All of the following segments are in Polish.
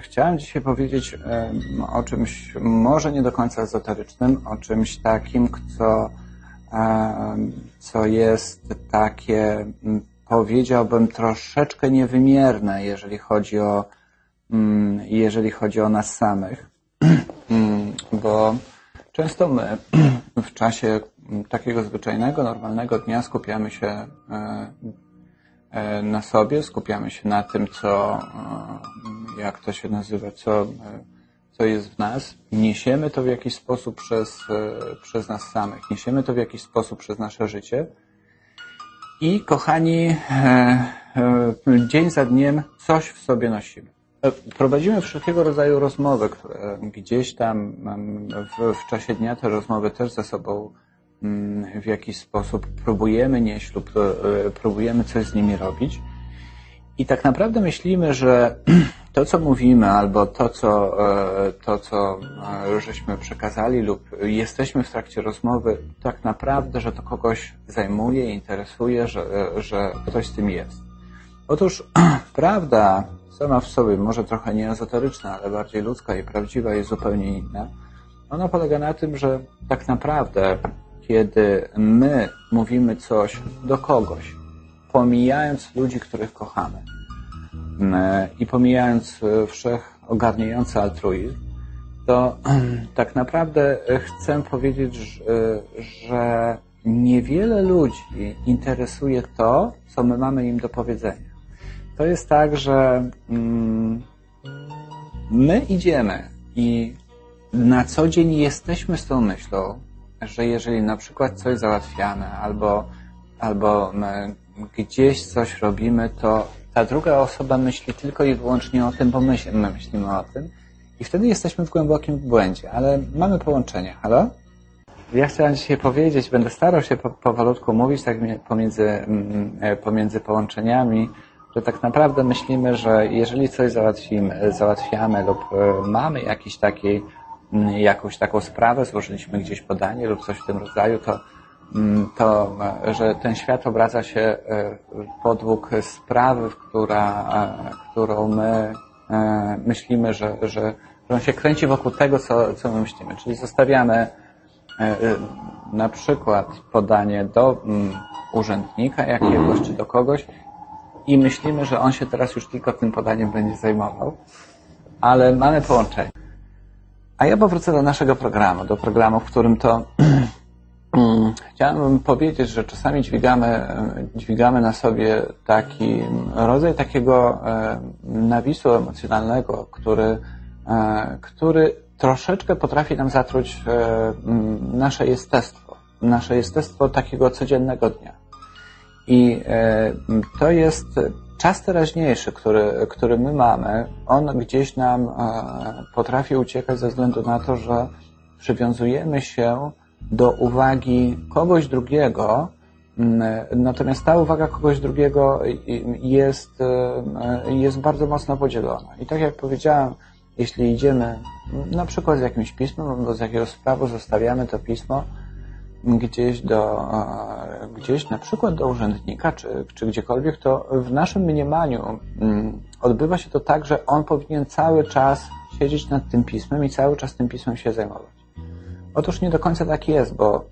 Chciałem dzisiaj powiedzieć o czymś może nie do końca ezoterycznym, o czymś takim, co, co jest takie, powiedziałbym, troszeczkę niewymierne, jeżeli chodzi o, jeżeli chodzi o nas samych. Bo często my w czasie takiego zwyczajnego, normalnego dnia skupiamy się e, na sobie, skupiamy się na tym, co, e, jak to się nazywa, co, co jest w nas. Niesiemy to w jakiś sposób przez, przez nas samych, niesiemy to w jakiś sposób przez nasze życie. I kochani, dzień za dniem coś w sobie nosimy. Prowadzimy wszelkiego rodzaju rozmowy, które gdzieś tam w, w czasie dnia te rozmowy też ze sobą Mm, w jakiś sposób próbujemy nieść lub e, próbujemy coś z nimi robić. I tak naprawdę myślimy, że to, co mówimy, albo to, co, e, to, co e, żeśmy przekazali, lub jesteśmy w trakcie rozmowy, tak naprawdę, że to kogoś zajmuje, interesuje, że, że ktoś z tym jest. Otóż prawda sama w sobie, może trochę nie ezoteryczna, ale bardziej ludzka i prawdziwa jest zupełnie inna. Ona polega na tym, że tak naprawdę kiedy my mówimy coś do kogoś, pomijając ludzi, których kochamy mm, i pomijając e, wszechogarniający altruizm, to tak naprawdę chcę powiedzieć, że niewiele ludzi interesuje to, co my mamy im do powiedzenia. To jest tak, że mm, my idziemy i na co dzień jesteśmy z tą myślą, że jeżeli na przykład coś załatwiamy albo, albo gdzieś coś robimy, to ta druga osoba myśli tylko i wyłącznie o tym, bo my, my myślimy o tym i wtedy jesteśmy w głębokim błędzie, ale mamy połączenie. Halo? Ja chciałem dzisiaj powiedzieć, będę starał się po, powolutku mówić tak pomiędzy, mm, e, pomiędzy połączeniami, że tak naprawdę myślimy, że jeżeli coś załatwimy, załatwiamy lub e, mamy jakiś taki jakąś taką sprawę, złożyliśmy gdzieś podanie lub coś w tym rodzaju, to, mm, to że ten świat obraca się e, podług sprawy, która, e, którą my e, myślimy, że, że, że on się kręci wokół tego, co, co my myślimy. Czyli zostawiamy na przykład podanie do mm, urzędnika jakiegoś czy do kogoś i myślimy, że on się teraz już tylko tym podaniem będzie zajmował, ale mamy połączenie. A ja powrócę do naszego programu, do programu, w którym to chciałem powiedzieć, że czasami dźwigamy, dźwigamy na sobie taki rodzaj takiego e, nawisu emocjonalnego, który, e, który troszeczkę potrafi nam zatruć e, nasze jestestwo, nasze jestestwo takiego codziennego dnia. I to jest czas teraźniejszy, który, który my mamy, on gdzieś nam e, potrafi uciekać ze względu na to, że przywiązujemy się do uwagi kogoś drugiego, natomiast ta uwaga kogoś drugiego jest, e, jest bardzo mocno podzielona. I tak jak powiedziałem, jeśli idziemy na przykład z jakimś pismem albo z jakiegoś sprawu, zostawiamy to pismo, gdzieś do, gdzieś na przykład do urzędnika, czy, czy gdziekolwiek, to w naszym mniemaniu mm, odbywa się to tak, że on powinien cały czas siedzieć nad tym pismem i cały czas tym pismem się zajmować. Otóż nie do końca tak jest, bo,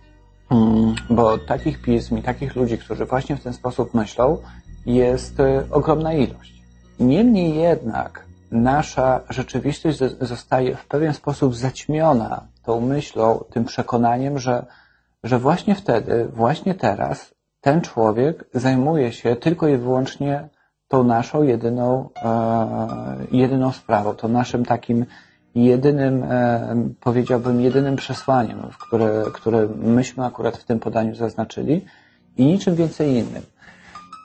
mm, bo takich pism i takich ludzi, którzy właśnie w ten sposób myślą, jest y, ogromna ilość. Niemniej jednak nasza rzeczywistość zostaje w pewien sposób zaćmiona tą myślą, tym przekonaniem, że, że właśnie wtedy, właśnie teraz ten człowiek zajmuje się tylko i wyłącznie tą naszą jedyną, e, jedyną sprawą, to naszym takim jedynym, e, powiedziałbym, jedynym przesłaniem, które, które myśmy akurat w tym podaniu zaznaczyli i niczym więcej innym.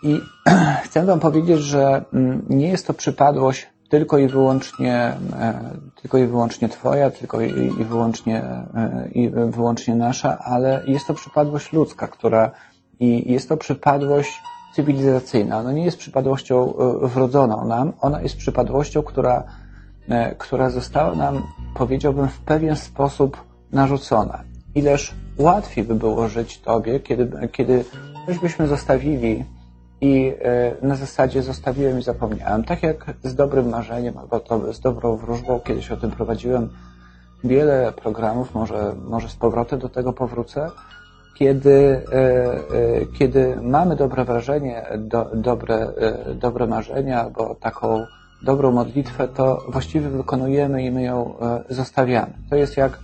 I chcę Wam powiedzieć, że mm, nie jest to przypadłość tylko i wyłącznie, e, tylko i wyłącznie Twoja, tylko i, i, wyłącznie, e, i wyłącznie nasza, ale jest to przypadłość ludzka, która i jest to przypadłość cywilizacyjna. Ona nie jest przypadłością e, wrodzoną nam, ona jest przypadłością, która, która została nam, powiedziałbym, w pewien sposób narzucona. Ileż łatwiej by było żyć Tobie, kiedy, kiedy byśmy zostawili i na zasadzie zostawiłem i zapomniałem. Tak jak z dobrym marzeniem albo to z dobrą wróżbą, kiedyś o tym prowadziłem wiele programów, może, może z powrotem do tego powrócę, kiedy, kiedy mamy dobre wrażenie, do, dobre, dobre marzenia albo taką dobrą modlitwę, to właściwie wykonujemy i my ją zostawiamy. To jest jak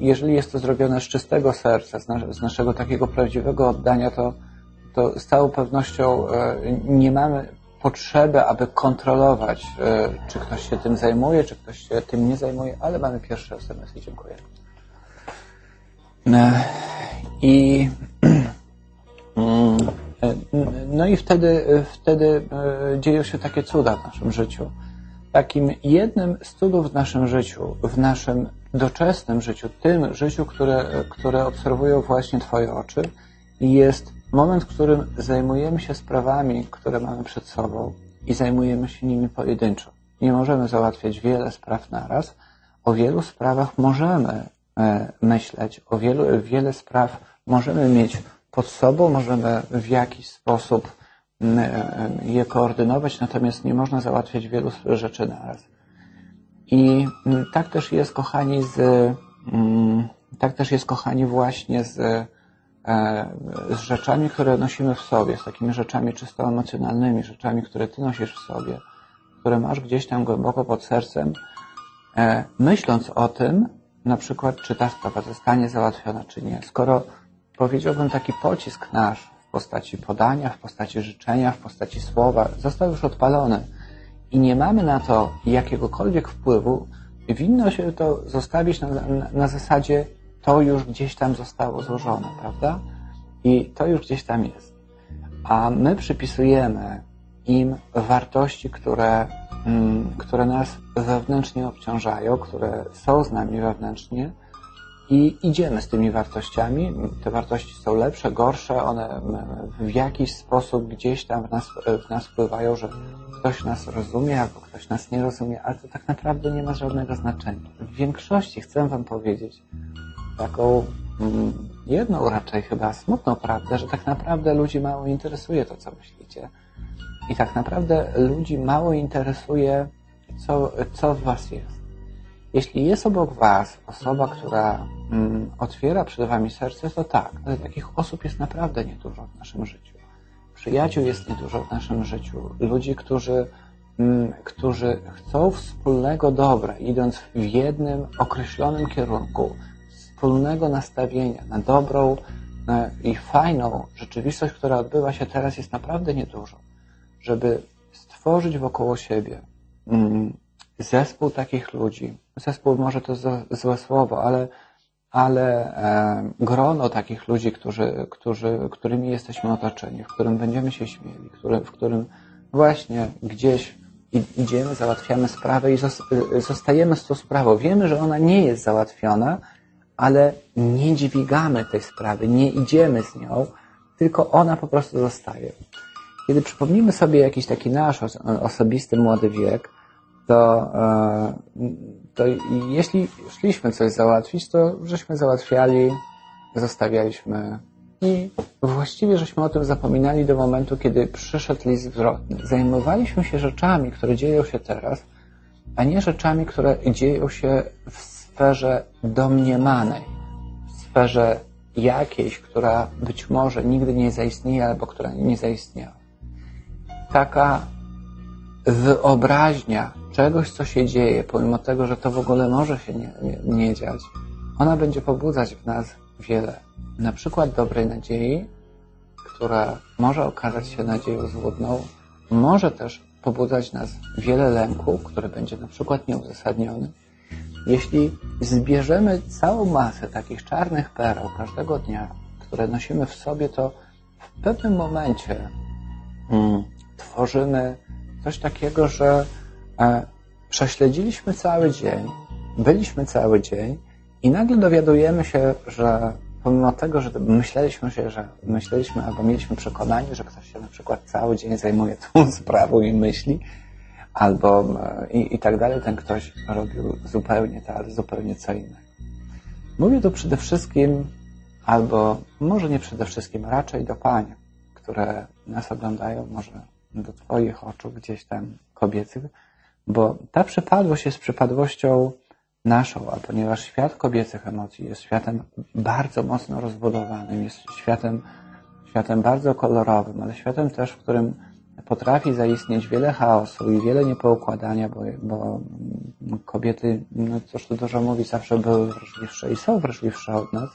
jeżeli jest to zrobione z czystego serca, z, naszego takiego prawdziwego oddania, to, to z całą pewnością e, nie mamy potrzeby, aby kontrolować, e, czy ktoś się tym zajmuje, czy ktoś się tym nie zajmuje, ale mamy pierwsze SMS i dziękuję. E, I mm, no i wtedy, wtedy dzieją się takie cuda w naszym życiu. Takim jednym z cudów w naszym życiu, w naszym doczesnym życiu, tym życiu, które, które obserwują właśnie Twoje oczy, jest moment, w którym zajmujemy się sprawami, które mamy przed sobą i zajmujemy się nimi pojedynczo. Nie możemy załatwiać wiele spraw naraz. O wielu sprawach możemy e, myśleć, o wielu, wiele spraw możemy mieć pod sobą, możemy w jakiś sposób e, je koordynować, natomiast nie można załatwiać wielu rzeczy naraz. I tak też jest, kochani, z, tak też jest, kochani, właśnie z, z rzeczami, które nosimy w sobie, z takimi rzeczami czysto emocjonalnymi, rzeczami, które ty nosisz w sobie, które masz gdzieś tam głęboko pod sercem, e, myśląc o tym, na przykład, czy ta sprawa zostanie załatwiona, czy nie. Skoro powiedziałbym taki pocisk nasz w postaci podania, w postaci życzenia, w postaci słowa został już odpalony, i nie mamy na to jakiegokolwiek wpływu, winno się to zostawić na, na, na zasadzie to już gdzieś tam zostało złożone, prawda? I to już gdzieś tam jest. A my przypisujemy im wartości, które, mm, które nas wewnętrznie obciążają, które są z nami wewnętrznie, i idziemy z tymi wartościami. Te wartości są lepsze, gorsze, one w jakiś sposób gdzieś tam w nas, w nas wpływają, że ktoś nas rozumie albo ktoś nas nie rozumie, ale to tak naprawdę nie ma żadnego znaczenia. W większości chcę Wam powiedzieć taką mm, jedną raczej chyba smutną prawdę, że tak naprawdę ludzi mało interesuje to, co myślicie. I tak naprawdę ludzi mało interesuje, co, co w Was jest. Jeśli jest obok Was osoba, która mm, otwiera przed Wami serce, to tak, ale takich osób jest naprawdę niedużo w naszym życiu. Przyjaciół jest niedużo w naszym życiu. Ludzi, którzy, mm, którzy chcą wspólnego dobra, idąc w jednym określonym kierunku, wspólnego nastawienia na dobrą i fajną rzeczywistość, która odbywa się teraz, jest naprawdę niedużo. Żeby stworzyć wokoło siebie mm, zespół takich ludzi, zespół może to złe słowo, ale, ale e, grono takich ludzi, którzy, którzy, którymi jesteśmy otoczeni, w którym będziemy się śmieli, w którym właśnie gdzieś idziemy, załatwiamy sprawę i zostajemy z tą sprawą. Wiemy, że ona nie jest załatwiona, ale nie dźwigamy tej sprawy, nie idziemy z nią, tylko ona po prostu zostaje. Kiedy przypomnimy sobie jakiś taki nasz osobisty młody wiek, to, e, to jeśli szliśmy coś załatwić, to żeśmy załatwiali, zostawialiśmy i właściwie żeśmy o tym zapominali do momentu, kiedy przyszedł list zwrotny. Zajmowaliśmy się rzeczami, które dzieją się teraz, a nie rzeczami, które dzieją się w sferze domniemanej, w sferze jakiejś, która być może nigdy nie zaistnieje albo która nie zaistniała. Taka wyobraźnia czegoś, co się dzieje, pomimo tego, że to w ogóle może się nie, nie, nie dziać, ona będzie pobudzać w nas wiele. Na przykład dobrej nadziei, która może okazać się nadzieją złudną, może też pobudzać nas wiele lęku, który będzie na przykład nieuzasadniony. Jeśli zbierzemy całą masę takich czarnych pereł każdego dnia, które nosimy w sobie, to w pewnym momencie hmm, tworzymy coś takiego, że e, prześledziliśmy cały dzień, byliśmy cały dzień i nagle dowiadujemy się, że pomimo tego, że myśleliśmy się, że myśleliśmy albo mieliśmy przekonanie, że ktoś się na przykład cały dzień zajmuje tą sprawą i myśli, albo e, i, i tak dalej, ten ktoś robił zupełnie to, ale zupełnie co innego. Mówię tu przede wszystkim, albo może nie przede wszystkim, raczej do Pania, które nas oglądają, może do Twoich oczu gdzieś tam kobiecych, bo ta przypadłość jest przypadłością naszą, a ponieważ świat kobiecych emocji jest światem bardzo mocno rozbudowanym, jest światem, światem bardzo kolorowym, ale światem też, w którym potrafi zaistnieć wiele chaosu i wiele niepoukładania, bo, bo kobiety, no cóż tu dużo mówi, zawsze były wrażliwsze i są wrażliwsze od nas.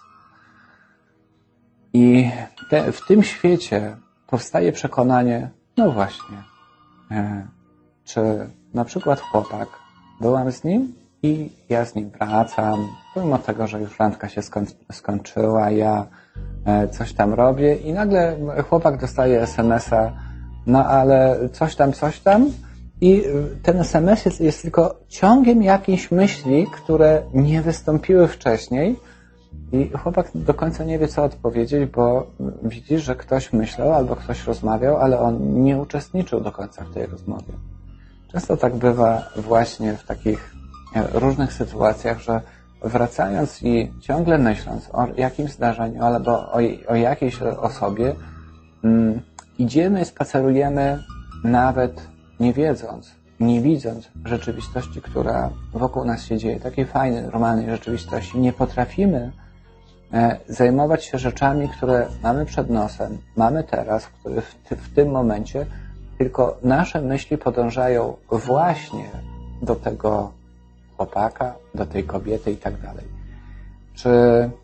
I te, w tym świecie powstaje przekonanie, no właśnie, e, czy na przykład chłopak, byłam z nim i ja z nim wracam, pomimo tego, że już randka się skoń, skończyła, ja e, coś tam robię i nagle chłopak dostaje SMS-a, no ale coś tam, coś tam i ten SMS jest, jest tylko ciągiem jakichś myśli, które nie wystąpiły wcześniej i chłopak do końca nie wie, co odpowiedzieć, bo widzi, że ktoś myślał albo ktoś rozmawiał, ale on nie uczestniczył do końca w tej rozmowie. Często tak bywa właśnie w takich e, różnych sytuacjach, że wracając i ciągle myśląc o jakimś zdarzeniu albo o, o jakiejś osobie, mm, idziemy, spacerujemy nawet nie wiedząc, nie widząc rzeczywistości, która wokół nas się dzieje, takiej fajnej, normalnej rzeczywistości, nie potrafimy e, zajmować się rzeczami, które mamy przed nosem, mamy teraz, które w, w tym momencie, tylko nasze myśli podążają właśnie do tego chłopaka, do tej kobiety i tak dalej. Czy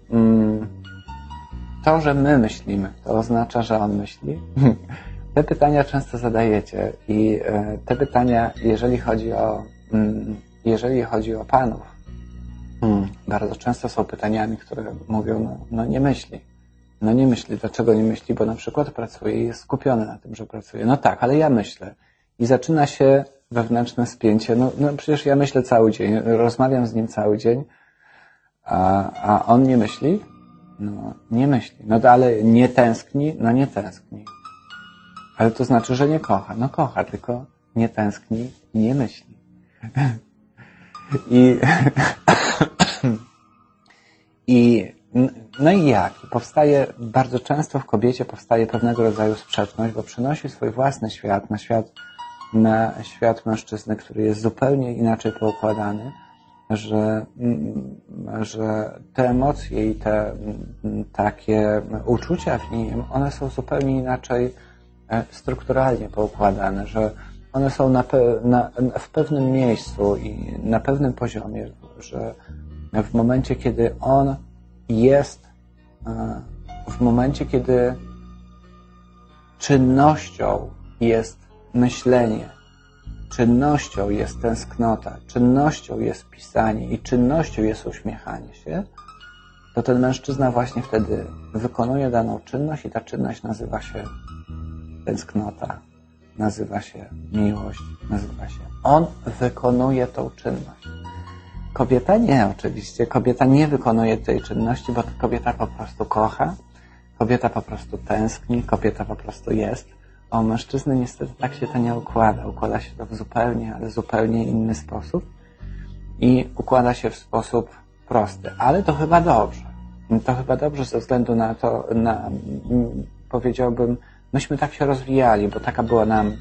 mm, to, że my myślimy, to oznacza, że on myśli? Te pytania często zadajecie i e, te pytania, jeżeli chodzi o, mm, jeżeli chodzi o panów, hmm, bardzo często są pytaniami, które mówią, no, no nie myśli. No nie myśli. Dlaczego nie myśli? Bo na przykład pracuje i jest skupiony na tym, że pracuje. No tak, ale ja myślę. I zaczyna się wewnętrzne spięcie. No, no przecież ja myślę cały dzień, rozmawiam z nim cały dzień, a, a on nie myśli? No, nie myśli. No ale nie tęskni? No nie tęskni. Ale to znaczy, że nie kocha. No kocha, tylko nie tęskni nie myśli. I, i no i jak? Powstaje, bardzo często w kobiecie powstaje pewnego rodzaju sprzeczność, bo przenosi swój własny świat na świat, na świat mężczyzny, który jest zupełnie inaczej poukładany, że, że te emocje i te takie uczucia w nim, one są zupełnie inaczej e, strukturalnie poukładane, że one są na, na, w pewnym miejscu i na pewnym poziomie, że w momencie, kiedy on jest e, w momencie, kiedy czynnością jest myślenie, czynnością jest tęsknota, czynnością jest pisanie i czynnością jest uśmiechanie się, to ten mężczyzna właśnie wtedy wykonuje daną czynność i ta czynność nazywa się tęsknota, nazywa się miłość, nazywa się. On wykonuje tą czynność. Kobieta nie, oczywiście. Kobieta nie wykonuje tej czynności, bo kobieta po prostu kocha, kobieta po prostu tęskni, kobieta po prostu jest. O mężczyzny niestety tak się to nie układa. Układa się to w zupełnie, ale zupełnie inny sposób i układa się w sposób prosty. Ale to chyba dobrze. To chyba dobrze ze względu na to, na, powiedziałbym, myśmy tak się rozwijali, bo taka była nam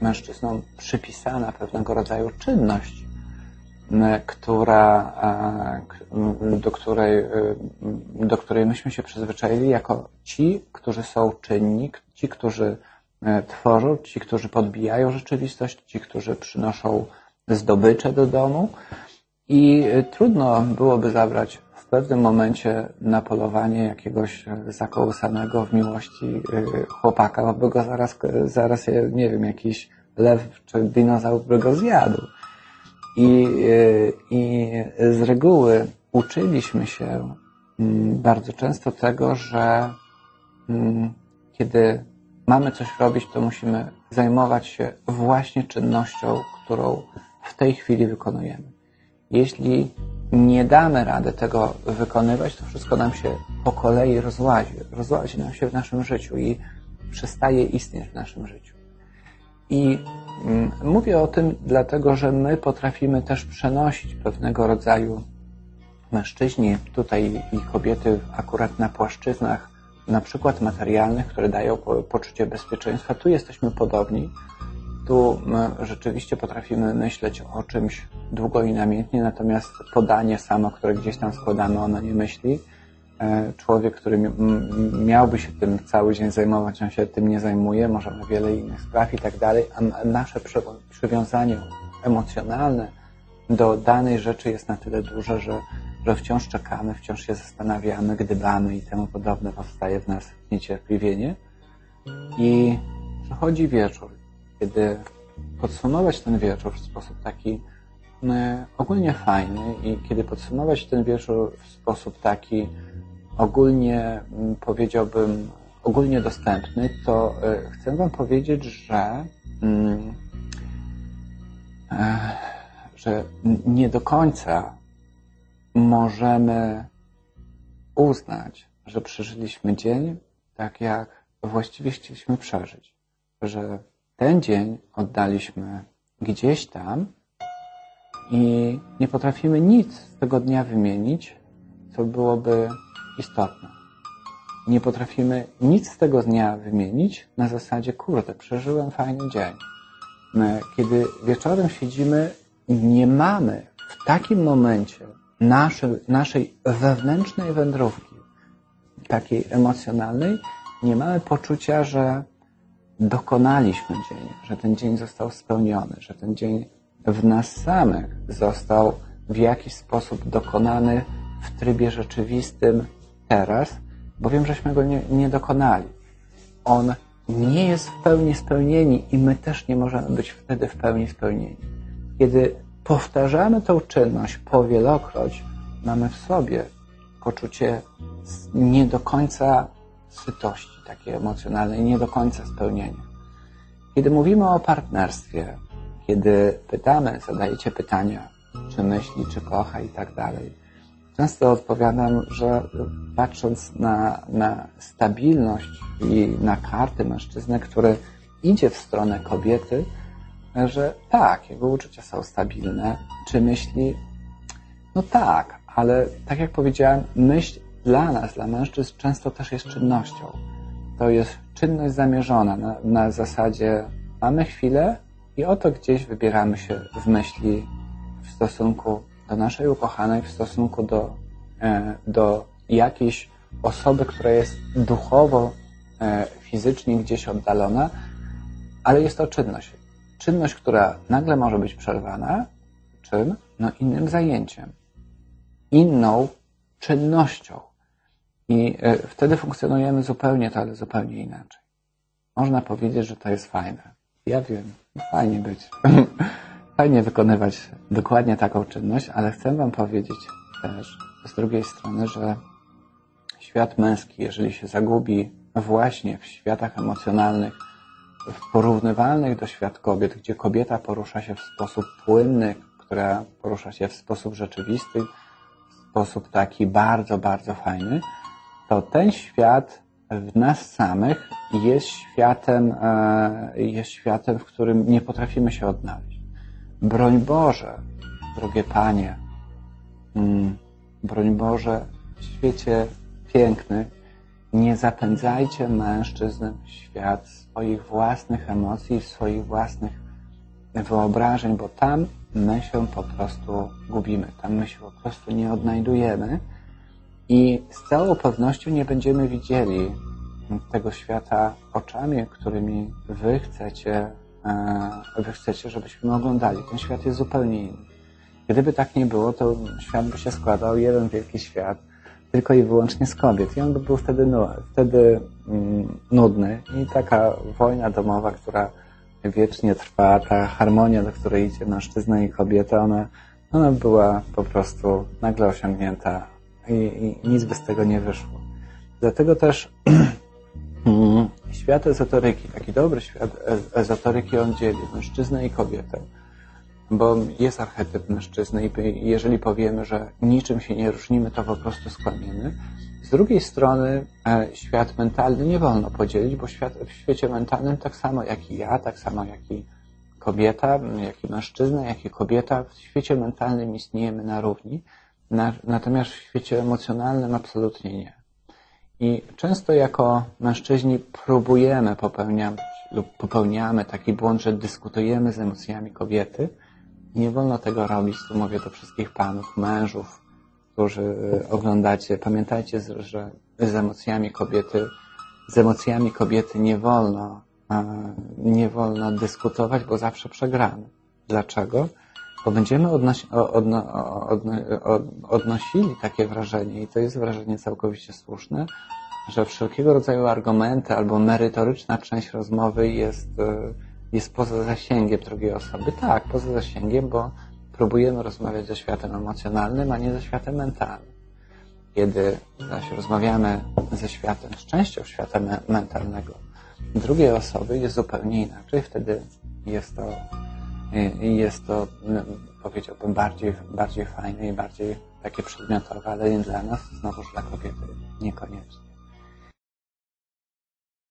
mężczyznom przypisana pewnego rodzaju czynność która, do której, do której myśmy się przyzwyczaili jako ci, którzy są czynni, ci, którzy tworzą, ci, którzy podbijają rzeczywistość, ci, którzy przynoszą zdobycze do domu. I e, trudno byłoby zabrać w pewnym momencie na polowanie jakiegoś zakołysanego w miłości e, chłopaka, bo by go zaraz, zaraz, nie wiem, jakiś lew czy dinozaur by go zjadł. I, e, I z reguły uczyliśmy się mm, bardzo często tego, że mm, kiedy mamy coś robić, to musimy zajmować się właśnie czynnością, którą w tej chwili wykonujemy. Jeśli nie damy rady tego wykonywać, to wszystko nam się po kolei rozłazi. Rozłazi nam się w naszym życiu i przestaje istnieć w naszym życiu. I mm, mówię o tym dlatego, że my potrafimy też przenosić pewnego rodzaju mężczyźni, tutaj i kobiety akurat na płaszczyznach na przykład materialnych, które dają poczucie bezpieczeństwa. Tu jesteśmy podobni. Tu rzeczywiście potrafimy myśleć o czymś długo i namiętnie, natomiast podanie samo, które gdzieś tam składamy, ono nie myśli. E, człowiek, który miałby się tym cały dzień zajmować, on się tym nie zajmuje, może ma wiele innych spraw i tak dalej, a nasze przywiązanie emocjonalne do danej rzeczy jest na tyle duże, że, że wciąż czekamy, wciąż się zastanawiamy, gdybamy i temu podobne powstaje w nas niecierpliwienie. I przychodzi wieczór, kiedy podsumować ten wieczór w sposób taki ogólnie fajny i kiedy podsumować ten wieczór w sposób taki ogólnie powiedziałbym ogólnie dostępny, to e, chcę Wam powiedzieć, że mm, e, że nie do końca możemy uznać, że przeżyliśmy dzień tak, jak właściwie chcieliśmy przeżyć. Że ten dzień oddaliśmy gdzieś tam i nie potrafimy nic z tego dnia wymienić, co byłoby istotne. Nie potrafimy nic z tego dnia wymienić na zasadzie, kurde, przeżyłem fajny dzień. Kiedy wieczorem siedzimy nie mamy w takim momencie naszej, naszej wewnętrznej wędrówki, takiej emocjonalnej, nie mamy poczucia, że dokonaliśmy dzień, że ten dzień został spełniony, że ten dzień w nas samych został w jakiś sposób dokonany w trybie rzeczywistym teraz, bo wiem, żeśmy go nie, nie dokonali. On nie jest w pełni spełnieni i my też nie możemy być wtedy w pełni spełnieni. Kiedy powtarzamy tą czynność powielokroć, mamy w sobie poczucie nie do końca sytości, takiej emocjonalnej, nie do końca spełnienia. Kiedy mówimy o partnerstwie, kiedy pytamy, zadajecie pytania, czy myśli, czy kocha i tak dalej, często odpowiadam, że patrząc na, na stabilność i na karty mężczyzny, który idzie w stronę kobiety, że tak, jego uczucia są stabilne. Czy myśli? No tak, ale tak jak powiedziałem, myśl dla nas, dla mężczyzn często też jest czynnością. To jest czynność zamierzona na, na zasadzie mamy chwilę i oto gdzieś wybieramy się w myśli w stosunku do naszej ukochanej, w stosunku do, e, do jakiejś osoby, która jest duchowo, e, fizycznie gdzieś oddalona, ale jest to czynność czynność, która nagle może być przerwana, czym? No innym zajęciem, inną czynnością. I e, wtedy funkcjonujemy zupełnie to, ale zupełnie inaczej. Można powiedzieć, że to jest fajne. Ja wiem, fajnie być. fajnie wykonywać dokładnie taką czynność, ale chcę Wam powiedzieć też z drugiej strony, że świat męski, jeżeli się zagubi właśnie w światach emocjonalnych, porównywalnych do świat kobiet, gdzie kobieta porusza się w sposób płynny, która porusza się w sposób rzeczywisty, w sposób taki bardzo, bardzo fajny, to ten świat w nas samych jest światem, e, jest światem, w którym nie potrafimy się odnaleźć. Broń Boże, drogie Panie, mm, broń Boże, w świecie piękny, nie zapędzajcie mężczyzn w świat swoich własnych emocji, swoich własnych wyobrażeń, bo tam my się po prostu gubimy, tam my się po prostu nie odnajdujemy i z całą pewnością nie będziemy widzieli tego świata oczami, którymi wy chcecie, e, wy chcecie, żebyśmy oglądali. Ten świat jest zupełnie inny. Gdyby tak nie było, to świat by się składał, jeden wielki świat, tylko i wyłącznie z kobiet. I on by był wtedy, no, wtedy mm, nudny. I taka wojna domowa, która wiecznie trwa, ta harmonia, do której idzie mężczyzna i kobieta, ona, ona była po prostu nagle osiągnięta i, i nic by z tego nie wyszło. Dlatego też mm, świat ezoteryki, taki dobry świat e, ezoteryki, on dzieli mężczyznę i kobietę bo jest archetyp mężczyzny i jeżeli powiemy, że niczym się nie różnimy, to po prostu skłamiemy. Z drugiej strony e, świat mentalny nie wolno podzielić, bo świat, w świecie mentalnym tak samo jak i ja, tak samo jak i kobieta, jak i mężczyzna, jak i kobieta, w świecie mentalnym istniejemy na równi, natomiast w świecie emocjonalnym absolutnie nie. I często jako mężczyźni próbujemy popełniać lub popełniamy taki błąd, że dyskutujemy z emocjami kobiety. Nie wolno tego robić. Tu mówię do wszystkich panów, mężów, którzy oglądacie. Pamiętajcie, że z emocjami kobiety, z emocjami kobiety nie wolno, nie wolno dyskutować, bo zawsze przegramy. Dlaczego? Bo będziemy odnosi, odno, odno, odnosili takie wrażenie, i to jest wrażenie całkowicie słuszne, że wszelkiego rodzaju argumenty albo merytoryczna część rozmowy jest, jest poza zasięgiem drugiej osoby. Tak, poza zasięgiem, bo próbujemy rozmawiać ze światem emocjonalnym, a nie ze światem mentalnym. Kiedy zaś rozmawiamy ze światem, z częścią świata me mentalnego drugiej osoby, jest zupełnie inaczej. Wtedy jest to, jest to powiedziałbym, bardziej, bardziej fajne i bardziej takie przedmiotowe, ale nie dla nas, znowuż dla kobiety niekoniecznie.